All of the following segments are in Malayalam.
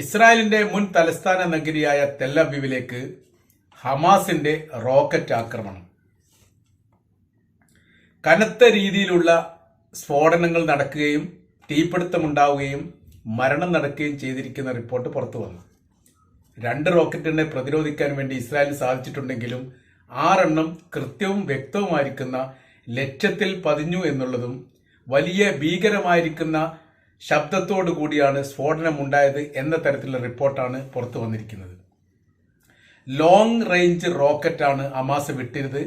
ഇസ്രായേലിന്റെ മുൻ തലസ്ഥാന നഗരിയായ തെല്ലബീവിലേക്ക് ഹമാസിന്റെ റോക്കറ്റ് ആക്രമണം. കനത്ത രീതിയിലുള്ള സ്ഫോടനങ്ങൾ നടക്കുകയും തീപിടുത്തമുണ്ടാവുകയും മരണം നടക്കുകയും ചെയ്തിരിക്കുന്ന റിപ്പോർട്ട് പുറത്തു വന്നു. രണ്ട് റോക്കറ്റിനെ പ്രതിരോധിക്കാൻ വേണ്ടി ഇസ്രായേലിന് സാധിച്ചിട്ടുണ്ടെങ്കിലും ആറെണ്ണം കൃത്യവും വ്യക്തവുമായിരിക്കുന്ന ലക്ഷ്യത്തിൽ പതിഞ്ഞു എന്നുള്ളതും വലിയ ഭീകരമായിരിക്കുന്ന ശബ്ദത്തോടു കൂടിയാണ് സ്ഫോടനം ഉണ്ടായത് എന്ന തരത്തിലുള്ള റിപ്പോർട്ടാണ് പുറത്തു വന്നിരിക്കുന്നത്. ലോങ് റേഞ്ച് റോക്കറ്റാണ് അമാസ് വിട്ടിരുത്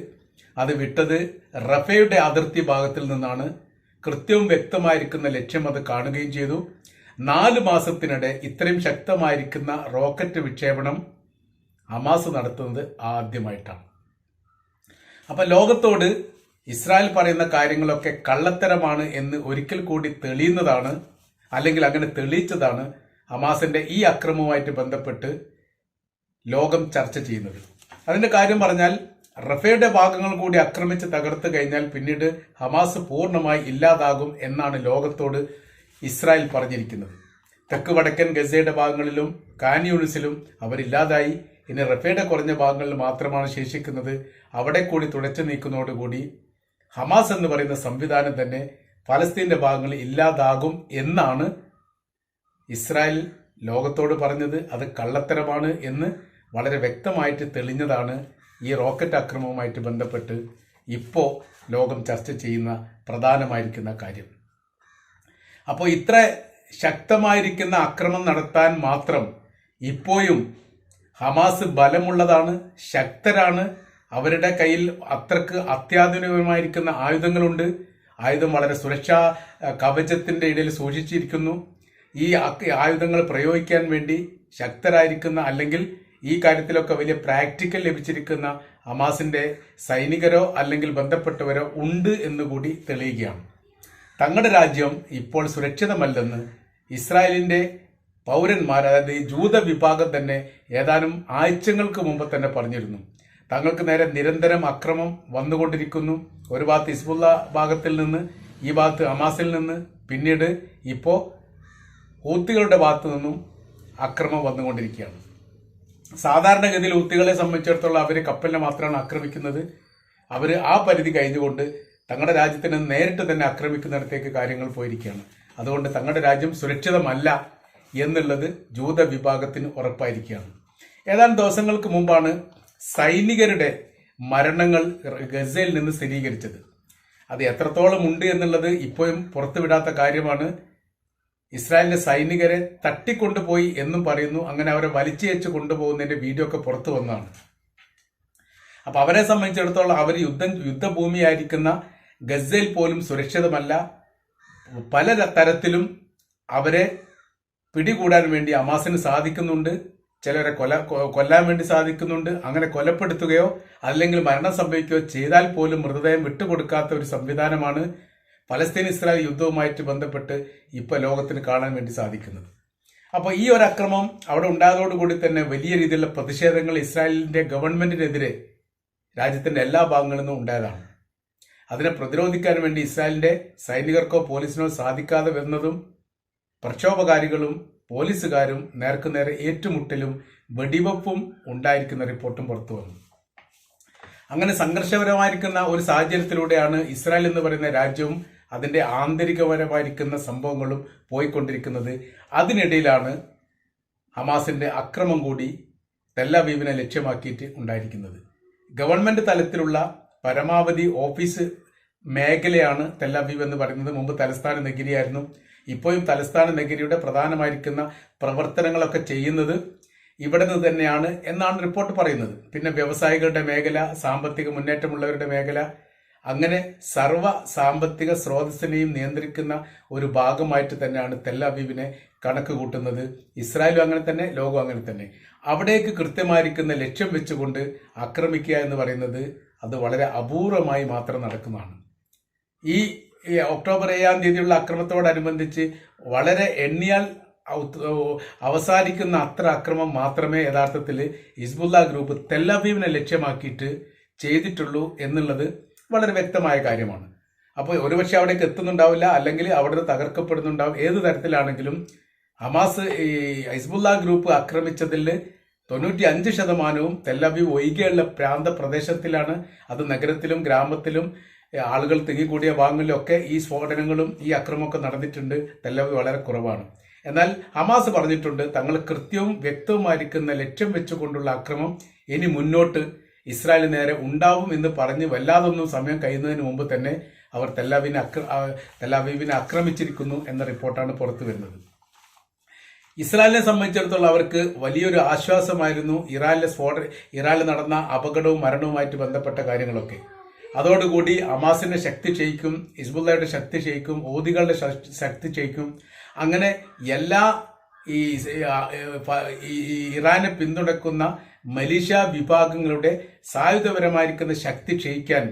അത് വിട്ടത് റഫയുടെ അതിർത്തി ഭാഗത്തിൽ നിന്നാണ്. കൃത്യവും വ്യക്തമായിരിക്കുന്ന ലക്ഷ്യം അത് കാണുകയും ചെയ്തു. നാല് മാസത്തിനിടെ ഇത്രയും ശക്തമായിരിക്കുന്ന റോക്കറ്റ് വിക്ഷേപണം അമാസ് നടത്തുന്നത് ആദ്യമായിട്ടാണ്. അപ്പൊ ലോകത്തോട് ഇസ്രായേൽ പറയുന്ന കാര്യങ്ങളൊക്കെ കള്ളത്തരമാണ് എന്ന് ഒരിക്കൽ കൂടി തെളിയുന്നതാണ് അല്ലെങ്കിൽ അങ്ങനെ തെളിയിച്ചതാണ് ഹമാസിന്റെ ഈ അക്രമവുമായിട്ട് ബന്ധപ്പെട്ട് ലോകം ചർച്ച ചെയ്യുന്നത്. അതിന്റെ കാര്യം പറഞ്ഞാൽ റഫേയുടെ ഭാഗങ്ങൾ കൂടി ആക്രമിച്ച് തകർത്ത് കഴിഞ്ഞാൽ പിന്നീട് ഹമാസ് പൂർണമായി ഇല്ലാതാകും എന്നാണ് ലോകത്തോട് ഇസ്രായേൽ പറഞ്ഞിരിക്കുന്നത്. തെക്ക് വടക്കൻ ഗസയുടെ ഭാഗങ്ങളിലും കാനിയൂണിസിലും അവരില്ലാതായി. ഇനി റഫേയുടെ കുറഞ്ഞ ഭാഗങ്ങളിൽ മാത്രമാണ് ശേഷിക്കുന്നത്. അവിടെ കൂടി തുടച്ചു നീക്കുന്നതോടുകൂടി ഹമാസ് എന്ന് പറയുന്ന സംവിധാനം തന്നെ ഫലസ്തീന്റെ ഭാഗങ്ങൾ ഇല്ലാതാകും എന്നാണ് ഇസ്രായേൽ ലോകത്തോട് പറഞ്ഞത്. അത് കള്ളത്തരമാണ് എന്ന് വളരെ വ്യക്തമായിട്ട് തെളിഞ്ഞതാണ് ഈ റോക്കറ്റ് ആക്രമണവുമായിട്ട് ബന്ധപ്പെട്ട് ഇപ്പോൾ ലോകം ചർച്ച ചെയ്യുന്ന പ്രധാനമായിരിക്കുന്ന കാര്യം. അപ്പോൾ ഇത്ര ശക്തമായിരിക്കുന്ന ആക്രമണം നടത്താൻ മാത്രം ഇപ്പോഴും ഹമാസ് ബലമുള്ളതാണ് ശക്തരാണ്. അവരുടെ കയ്യിൽ അത്രയ്ക്ക് അത്യാധുനികമായിരിക്കുന്ന ആയുധങ്ങളുണ്ട്. ആയുധം വളരെ സുരക്ഷാ കവചത്തിന്റെ ഇടയിൽ സൂക്ഷിച്ചിരിക്കുന്നു. ഈ ആയുധങ്ങൾ പ്രയോഗിക്കാൻ വേണ്ടി ശക്തരായിരിക്കുന്ന അല്ലെങ്കിൽ ഈ കാര്യത്തിലൊക്കെ വലിയ പ്രാക്ടിക്കൽ ലഭിച്ചിരിക്കുന്ന ഹമാസിന്റെ സൈനികരോ അല്ലെങ്കിൽ ബന്ധപ്പെട്ടവരോ ഉണ്ട് എന്നുകൂടി തെളിയുകയാണ്. തങ്ങളുടെ രാജ്യം ഇപ്പോൾ സുരക്ഷിതമല്ലെന്ന് ഇസ്രായേലിന്റെ പൗരന്മാർ അതായത് ഈ ജൂത വിഭാഗം തന്നെ ഏതാനും ആഴ്ചകൾക്ക് മുമ്പ് തന്നെ പറഞ്ഞിരുന്നു. തങ്ങൾക്ക് നേരെ നിരന്തരം അക്രമം വന്നുകൊണ്ടിരിക്കുന്നു. ഒരു ഭാഗത്ത് ഇസ്ബുള്ള ഭാഗത്തിൽ നിന്ന് ഈ ഭാഗത്ത് ഹമാസിൽ നിന്ന്. പിന്നീട് ഇപ്പോൾ ഊത്തികളുടെ ഭാഗത്തു നിന്നും അക്രമം വന്നുകൊണ്ടിരിക്കുകയാണ്. സാധാരണഗതിയിൽ ഊത്തികളെ സംബന്ധിച്ചിടത്തോളം അവർ കപ്പലിനെ മാത്രമാണ് ആക്രമിക്കുന്നത്. അവർ ആ പരിധി കഴിഞ്ഞുകൊണ്ട് തങ്ങളുടെ രാജ്യത്തിന് നേരിട്ട് തന്നെ ആക്രമിക്കുന്നിടത്തേക്ക് കാര്യങ്ങൾ പോയിരിക്കുകയാണ്. അതുകൊണ്ട് തങ്ങളുടെ രാജ്യം സുരക്ഷിതമല്ല എന്നുള്ളത് ജൂത വിഭാഗത്തിന് ഉറപ്പായിരിക്കുകയാണ്. ഏതാനും ദിവസങ്ങൾക്ക് മുമ്പാണ് സൈനികരുടെ മരണങ്ങൾ ഗസയിൽ നിന്ന് സ്ഥിരീകരിച്ചത്. അത് എത്രത്തോളം ഉണ്ട് എന്നുള്ളത് ഇപ്പോഴും പുറത്തുവിടാത്ത കാര്യമാണ്. ഇസ്രായേലിന്റെ സൈനികരെ തട്ടിക്കൊണ്ടുപോയി എന്നും പറയുന്നു. അങ്ങനെ അവരെ വലിച്ചയച്ച് കൊണ്ടുപോകുന്നതിന്റെ വീഡിയോ ഒക്കെ പുറത്തു വന്നതാണ്. അപ്പൊ അവരെ സംബന്ധിച്ചിടത്തോളം അവർ യുദ്ധം യുദ്ധഭൂമിയായിരിക്കുന്ന ഗസയിൽ പോലും സുരക്ഷിതമല്ല. പല തരത്തിലും അവരെ പിടികൂടാൻ വേണ്ടി അമാസിന് സാധിക്കുന്നുണ്ട്. ചിലരെ കൊല കൊല്ലാൻ വേണ്ടി സാധിക്കുന്നുണ്ട്. അങ്ങനെ കൊലപ്പെടുത്തുകയോ അല്ലെങ്കിൽ മരണം സംഭവിക്കുകയോ ചെയ്താൽ പോലും മൃതദേഹം വിട്ടുകൊടുക്കാത്ത ഒരു സംവിധാനമാണ് പലസ്തീൻ ഇസ്രായേൽ യുദ്ധവുമായിട്ട് ബന്ധപ്പെട്ട് ഇപ്പോൾ ലോകത്തിന് കാണാൻ വേണ്ടി സാധിക്കുന്നത്. അപ്പോൾ ഈ ഒരു അക്രമം അവിടെ ഉണ്ടായതോടുകൂടി തന്നെ വലിയ രീതിയിലുള്ള പ്രതിഷേധങ്ങൾ ഇസ്രായേലിന്റെ ഗവൺമെന്റിനെതിരെ രാജ്യത്തിന്റെ എല്ലാ ഭാഗങ്ങളിൽ നിന്നും ഉണ്ടായതാണ്. അതിനെ പ്രതിരോധിക്കാൻ വേണ്ടി ഇസ്രായേലിന്റെ സൈനികർക്കോ പോലീസിനോ സാധിക്കാതെ വരുന്നതും പ്രക്ഷോഭകാരികളും പോലീസുകാരും നേർക്കുനേരെ ഏറ്റുമുട്ടലും വെടിവെപ്പും ഉണ്ടായിരിക്കുന്ന റിപ്പോർട്ടും പുറത്തു വന്നു. അങ്ങനെ സംഘർഷപരമായിരിക്കുന്ന ഒരു സാഹചര്യത്തിലൂടെയാണ് ഇസ്രായേൽ എന്ന് പറയുന്ന രാജ്യവും അതിന്റെ ആന്തരികപരമായിരിക്കുന്ന സംഭവങ്ങളും പോയിക്കൊണ്ടിരിക്കുന്നത്. അതിനിടയിലാണ് ഹമാസിന്റെ അക്രമം കൂടി തെല്ലവീവിനെ ലക്ഷ്യമാക്കിയിട്ട് ഉണ്ടായിരിക്കുന്നത്. ഗവൺമെന്റ് തലത്തിലുള്ള പരമാവധി ഓഫീസ് മേഖലയാണ് തെല്ലവീവ് എന്ന് പറയുന്നത്. മുമ്പ് തലസ്ഥാന നഗരിയായിരുന്നു. ഇപ്പോഴും തലസ്ഥാന നഗരിയുടെ പ്രധാനമായിരിക്കുന്ന പ്രവർത്തനങ്ങളൊക്കെ ചെയ്യുന്നത് ഇവിടെ നിന്ന് തന്നെയാണ് എന്നാണ് റിപ്പോർട്ട് പറയുന്നത്. പിന്നെ വ്യവസായികളുടെ മേഖല സാമ്പത്തിക മുന്നേറ്റമുള്ളവരുടെ മേഖല അങ്ങനെ സർവ സാമ്പത്തിക സ്രോതസ്സിനെയും നിയന്ത്രിക്കുന്ന ഒരു ഭാഗമായിട്ട് തന്നെയാണ് തെല്ലവീവിനെ കണക്ക് കൂട്ടുന്നത്. ഇസ്രായേലും അങ്ങനെ തന്നെ ലോകം അങ്ങനെ തന്നെ. അവിടേക്ക് കൃത്യമായിരിക്കുന്ന ലക്ഷ്യം വെച്ചുകൊണ്ട് ആക്രമിക്കുക എന്ന് പറയുന്നത് അത് വളരെ അപൂർവമായി മാത്രം നടക്കുന്നതാണ്. ഈ ഈ ഒക്ടോബർ ഏഴാം തീയതിയുള്ള അക്രമത്തോടനുബന്ധിച്ച് വളരെ എണ്ണിയാൽ അവസാനിക്കുന്ന അത്ര അക്രമം മാത്രമേ യഥാർത്ഥത്തിൽ ഹിസ്ബുല്ല ഗ്രൂപ്പ് തെല്ലവീവിനെ ലക്ഷ്യമാക്കിയിട്ട് ചെയ്തിട്ടുള്ളൂ എന്നുള്ളത് വളരെ വ്യക്തമായ കാര്യമാണ്. അപ്പോൾ ഒരുപക്ഷെ അവിടേക്ക് എത്തുന്നുണ്ടാവില്ല അല്ലെങ്കിൽ അവിടെ തകർക്കപ്പെടുന്നുണ്ടാവും. ഏത് തരത്തിലാണെങ്കിലും ഹമാസ് ഈ ഹിസ്ബുല്ല ഗ്രൂപ്പ് ആക്രമിച്ചതിൽ തൊണ്ണൂറ്റി അഞ്ച് ശതമാനവും തെല്ലവീവ് ഒഴികെയുള്ള പ്രാന്ത പ്രദേശത്തിലാണ് അത് നഗരത്തിലും ഗ്രാമത്തിലും ആളുകൾ തിങ്ങിക്കൂടിയ ഭാഗങ്ങളിലൊക്കെ ഈ സ്ഫോടനങ്ങളും ഈ അക്രമമൊക്കെ നടന്നിട്ടുണ്ട്. തെല്ലവ് വളരെ കുറവാണ്. എന്നാൽ ഹമാസ് പറഞ്ഞിട്ടുണ്ട് തങ്ങൾ കൃത്യവും വ്യക്തവുമായിരിക്കുന്ന ലക്ഷ്യം വെച്ചുകൊണ്ടുള്ള അക്രമം ഇനി മുന്നോട്ട് ഇസ്രായേൽ നേരെ ഉണ്ടാവും എന്ന് പറഞ്ഞ് വല്ലാതൊന്നും സമയം കഴിയുന്നതിന് മുമ്പ് തന്നെ അവർ തെല്ലാവിനെ അക്ര തെല്ലാവീവിനെ ആക്രമിച്ചിരിക്കുന്നു എന്ന റിപ്പോർട്ടാണ് പുറത്തു വരുന്നത്. ഇസ്രായേലിനെ സംബന്ധിച്ചിടത്തോളം അവർക്ക് വലിയൊരു ആശ്വാസമായിരുന്നു ഇറാനിലെ സ്ഫോട ഇറാനിൽ നടന്ന അപകടവും മരണവുമായിട്ട് ബന്ധപ്പെട്ട കാര്യങ്ങളൊക്കെ. അതോടുകൂടി അമാസിന്റെ ശക്തി ക്ഷയിക്കും ഇസ്ബുല്ലയുടെ ശക്തി ക്ഷയിക്കും ഓദികളുടെ ശക്തി ക്ഷയിക്കും. അങ്ങനെ എല്ലാ ഈ ഇറാനെ പിന്തുണക്കുന്ന മലീഷ്യ വിഭാഗങ്ങളുടെ സായുധപരമായിരിക്കുന്ന ശക്തി ക്ഷയിക്കാൻ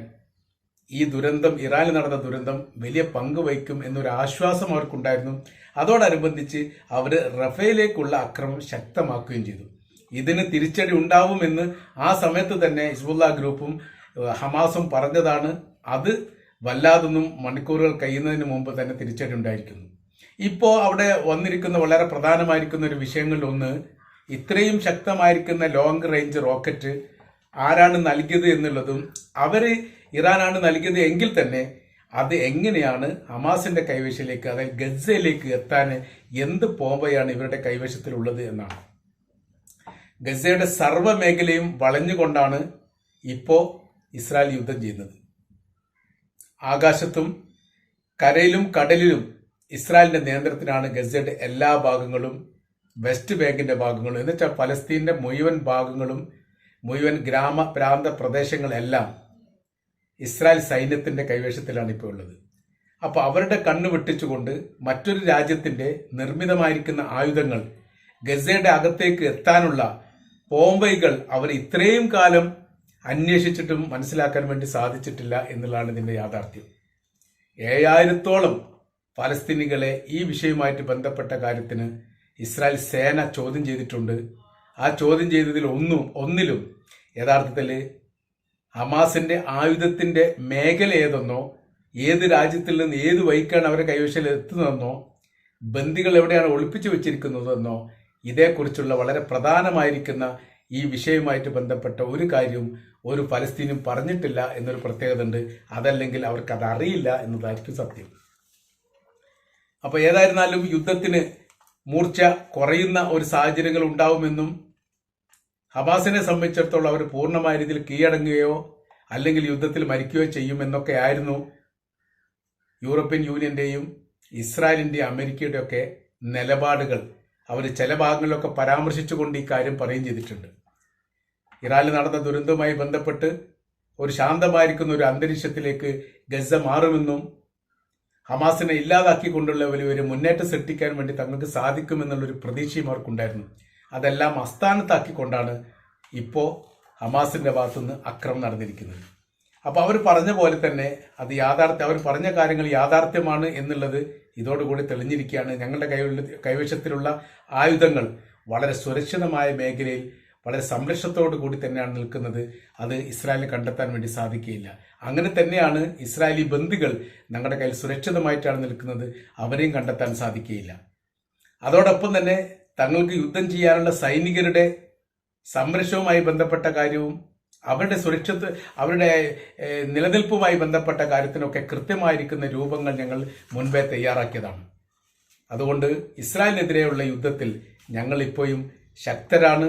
ഈ ദുരന്തം ഇറാനിൽ നടന്ന ദുരന്തം വലിയ പങ്ക് വഹിക്കും എന്നൊരു ആശ്വാസം അവർക്കുണ്ടായിരുന്നു. അതോടനുബന്ധിച്ച് അവർ റഫേലേക്കുള്ള അക്രമം ശക്തമാക്കുകയും ചെയ്തു. ഇതിന് തിരിച്ചടി ഉണ്ടാവുമെന്ന് ആ സമയത്ത് തന്നെ ഹിസ്ബുല്ല ഗ്രൂപ്പും ഹമാസും പറഞ്ഞതാണ് അത് വല്ലാതൊന്നും മണിക്കൂറുകൾ കഴിയുന്നതിന് മുമ്പ് തന്നെ തിരിച്ചടി ഉണ്ടായിരിക്കുന്നു ഇപ്പോൾ അവിടെ വന്നിരിക്കുന്ന വളരെ പ്രധാനമായിരിക്കുന്ന ഒരു വിഷയങ്ങളിൽ ഒന്ന് ഇത്രയും ശക്തമായിരിക്കുന്ന ലോങ് റേഞ്ച് റോക്കറ്റ് ആരാണ് നൽകിയത് എന്നുള്ളതും അവർ ഇറാനാണ് നൽകിയത് എങ്കിൽ തന്നെ അത് എങ്ങനെയാണ് ഹമാസിന്റെ കൈവശയിലേക്ക് അതായത് ഗസയിലേക്ക് എത്താൻ എന്ത് പോംബയാണ് ഇവരുടെ കൈവശത്തിലുള്ളത് എന്നാണ്. ഗസയുടെ സർവ മേഖലയും വളഞ്ഞുകൊണ്ടാണ് ഇപ്പോൾ ഇസ്രായേൽ യുദ്ധം ചെയ്യുന്നത്. ആകാശത്തും കരയിലും കടലിലും ഇസ്രായേലിന്റെ നിയന്ത്രണത്തിലാണ് ഗസയുടെ എല്ലാ ഭാഗങ്ങളും വെസ്റ്റ് ബാങ്കിന്റെ ഭാഗങ്ങളും എന്ന് വെച്ചാൽ ഫലസ്തീന്റെ മുഴുവൻ ഭാഗങ്ങളും മുഴുവൻ ഗ്രാമ പ്രാന്ത പ്രദേശങ്ങളെല്ലാം ഇസ്രായേൽ സൈന്യത്തിന്റെ കൈവശത്തിലാണ് ഇപ്പോൾ ഉള്ളത്. അപ്പോൾ അവരുടെ കണ്ണ് വെട്ടിച്ചുകൊണ്ട് മറ്റൊരു രാജ്യത്തിന്റെ നിർമ്മിതമായിരിക്കുന്ന ആയുധങ്ങൾ ഗസയുടെ അകത്തേക്ക് എത്താനുള്ള പോംബൈകൾ അവർ ഇത്രയും കാലം അന്വേഷിച്ചിട്ടും മനസ്സിലാക്കാൻ വേണ്ടി സാധിച്ചിട്ടില്ല എന്നുള്ളതാണ് ഇതിന്റെ യാഥാർത്ഥ്യം. ഏഴായിരത്തോളം പലസ്തീനികളെ ഈ വിഷയവുമായിട്ട് ബന്ധപ്പെട്ട കാര്യത്തിന് ഇസ്രായേൽ സേന ചോദ്യം ചെയ്തിട്ടുണ്ട്. ആ ചോദ്യം ചെയ്തതിൽ ഒന്നും ഒന്നിലും യഥാർത്ഥത്തിൽ ഹമാസിന്റെ ആയുധത്തിന്റെ മേഖല ഏതെന്നോ ഏത് രാജ്യത്തിൽ നിന്ന് ഏത് വൈക്കാണ് അവരെ കൈവശം എത്തുന്നതെന്നോ ബന്ദികൾ എവിടെയാണ് ഒളിപ്പിച്ചു വെച്ചിരിക്കുന്നതെന്നോ ഇതേക്കുറിച്ചുള്ള വളരെ പ്രധാനമായിരിക്കുന്ന ഈ വിഷയവുമായിട്ട് ബന്ധപ്പെട്ട ഒരു കാര്യവും ഒരു ഫലസ്തീനും പറഞ്ഞിട്ടില്ല എന്നൊരു പ്രത്യേകത ഉണ്ട്. അതല്ലെങ്കിൽ അവർക്ക് അത് അറിയില്ല എന്നതായിരിക്കും സത്യം. അപ്പൊ ഏതായിരുന്നാലും യുദ്ധത്തിന് മൂർച്ച കുറയുന്ന ഒരു സാഹചര്യങ്ങൾ ഉണ്ടാവുമെന്നും ഹബാസിനെ സംബന്ധിച്ചിടത്തോളം അവർ പൂർണമായ രീതിയിൽ കീഴടങ്ങുകയോ അല്ലെങ്കിൽ യുദ്ധത്തിൽ മരിക്കുകയോ ചെയ്യുമെന്നൊക്കെ ആയിരുന്നു യൂറോപ്യൻ യൂണിയന്റെയും ഇസ്രായേലിന്റെയും അമേരിക്കയുടെയൊക്കെ നിലപാടുകൾ. അവർ ചില ഭാഗങ്ങളിലൊക്കെ പരാമർശിച്ചുകൊണ്ട് ഈ കാര്യം പറയുകയും ചെയ്തിട്ടുണ്ട്. ഇറാനിൽ നടന്ന ദുരന്തവുമായി ബന്ധപ്പെട്ട് ഒരു ശാന്തമായിരിക്കുന്ന ഒരു അന്തരീക്ഷത്തിലേക്ക് ഗസ മാറുമെന്നും ഹമാസിനെ ഇല്ലാതാക്കിക്കൊണ്ടുള്ള ഒരു മുന്നേറ്റം സൃഷ്ടിക്കാൻ വേണ്ടി തങ്ങൾക്ക് സാധിക്കുമെന്നുള്ളൊരു പ്രതീക്ഷയും അവർക്കുണ്ടായിരുന്നു. അതെല്ലാം അസ്ഥാനത്താക്കിക്കൊണ്ടാണ് ഇപ്പോൾ ഹമാസിന്റെ ഭാഗത്തുനിന്ന് അക്രമം നടന്നിരിക്കുന്നത്. അപ്പോൾ അവർ പറഞ്ഞ പോലെ തന്നെ അത് യാഥാർത്ഥ്യം അവർ പറഞ്ഞ കാര്യങ്ങൾ യാഥാർത്ഥ്യമാണ് എന്നുള്ളത് ഇതോടുകൂടി തെളിഞ്ഞിരിക്കുകയാണ്. ഞങ്ങളുടെ കൈവ കൈവശത്തിലുള്ള ആയുധങ്ങൾ വളരെ സുരക്ഷിതമായ മേഖലയിൽ വളരെ സംരക്ഷണത്തോടു കൂടി തന്നെയാണ് നിൽക്കുന്നത്. അത് ഇസ്രായേലിനെ കണ്ടെത്താൻ വേണ്ടി സാധിക്കുകയില്ല. അങ്ങനെ തന്നെയാണ് ഇസ്രായേലി ബന്ദികൾ ഞങ്ങളുടെ കയ്യിൽ സുരക്ഷിതമായിട്ടാണ് നിൽക്കുന്നത്. അവരെയും കണ്ടെത്താൻ സാധിക്കുകയില്ല. അതോടൊപ്പം തന്നെ തങ്ങൾക്ക് യുദ്ധം ചെയ്യാനുള്ള സൈനികരുടെ സംരക്ഷണവുമായി ബന്ധപ്പെട്ട കാര്യവും അവരുടെ സുരക്ഷിത അവരുടെ നിലനിൽപ്പുമായി ബന്ധപ്പെട്ട കാര്യത്തിനൊക്കെ കൃത്യമായിരിക്കുന്ന രൂപങ്ങൾ ഞങ്ങൾ മുൻപേ തയ്യാറാക്കിയതാണ്. അതുകൊണ്ട് ഇസ്രായേലിനെതിരെയുള്ള യുദ്ധത്തിൽ ഞങ്ങൾ ഇപ്പോഴും ശക്തരാണ്.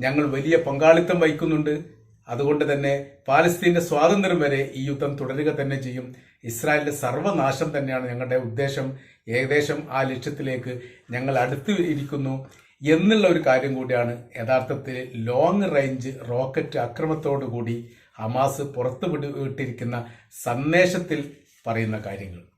ഞങ്ങൾ വലിയ പങ്കാളിത്തം വഹിക്കുന്നുണ്ട്. അതുകൊണ്ട് തന്നെ പാലസ്തീന്റെ സ്വാതന്ത്ര്യം വരെ ഈ യുദ്ധം തുടരുക തന്നെ ചെയ്യും. ഇസ്രായേലിന്റെ സർവനാശം തന്നെയാണ് ഞങ്ങളുടെ ഉദ്ദേശം. ഏകദേശം ആ ലക്ഷ്യത്തിലേക്ക് ഞങ്ങൾ അടുത്ത് ഇരിക്കുന്നു എന്നുള്ള ഒരു കാര്യം കൂടിയാണ് യഥാർത്ഥത്തിൽ ലോങ് റേഞ്ച് റോക്കറ്റ് അക്രമത്തോടു കൂടി ഹമാസ് പുറത്തുവിട്ടിരിക്കുന്ന സന്ദേശത്തിൽ പറയുന്ന കാര്യങ്ങൾ.